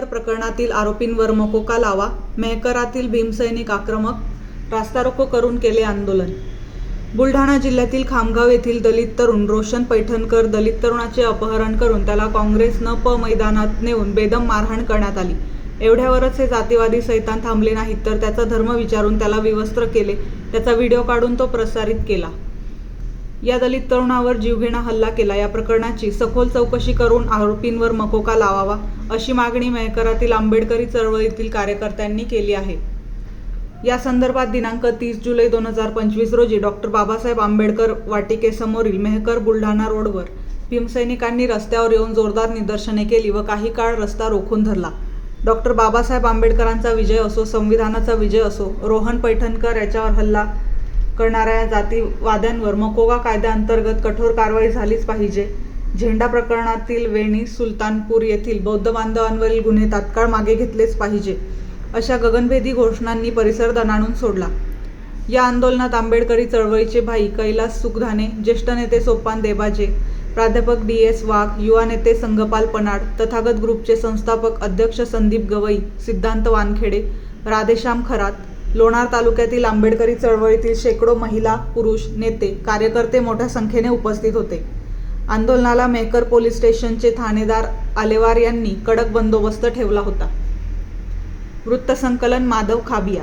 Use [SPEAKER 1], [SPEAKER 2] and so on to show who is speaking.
[SPEAKER 1] प्रकरणातील आरोपींवर मकोका लावा मेहकरातील भीमसैनिक आक्रमक रास्तारोको करून केले आंदोलन. बुलढाणा जिल्ह्यातील खामगाव येथील दलित तरुण रोशन पैठणकर दलित तरुणाचे अपहरण करून त्याला काँग्रेस न प मैदानात नेऊन बेदम मारहाण करण्यात आली. एवढ्यावरच हे जातीवादी सैतान थांबले नाहीत तर त्याचा धर्म विचारून त्याला विवस्त्र केले. त्याचा व्हिडिओ काढून तो प्रसारित केला. या दलित तरुणावर जीवघेणा हल्ला केला. या प्रकरणाची सखोल चौकशी करून आरोपींवर मकोका लावावा अशी मागणी मेहकरातील आंबेडकरी चळवळीतील कार्यकर्त्यांनी केली आहे. या संदर्भात दिनांक तीस जुलै दोन हजार पंचवीस रोजी डॉक्टर बाबासाहेब आंबेडकर वाटिकेसमोरील मेहकर बुलढाणा रोडवर भीमसैनिकांनी रस्त्यावर येऊन जोरदार निदर्शने केली व काही काळ रस्ता रोखून धरला. डॉक्टर बाबासाहेब आंबेडकरांचा विजय असो संविधानाचा विजय असो रोहन पैठणकर याच्यावर हल्ला करणाऱ्या जातीवाद्यांवर मकोगा कायद्याअंतर्गत कठोर कारवाई झालीच पाहिजे. झेंडा प्रकरणातील वेणी सुलतानपूर येथील बौद्ध बांधवांवरील गुन्हे तात्काळ मागे घेतलेच पाहिजे अशा गगनभेदी घोषणांनी परिसर दणाणून सोडला. या आंदोलनात आंबेडकरी चळवळीचे भाई कैलास सुखधाने ज्येष्ठ नेते सोपान देबाजे प्राध्यापक डी एस वाघ युवा नेते संगपाल पनाड तथागत ग्रुपचे संस्थापक अध्यक्ष संदीप गवई सिद्धांत वानखेडे राधेश्याम खरात लोणार तालुक्यातील आंबेडकरी चळवळीतील शेकडो महिला पुरुष नेते कार्यकर्ते मोठ्या संख्येने उपस्थित होते. आंदोलनाला मेहकर पोलीस स्टेशनचे ठाणेदार आलेवार यांनी कडक बंदोबस्त ठेवला होता. वृत्तसंकलन माधव खाबिया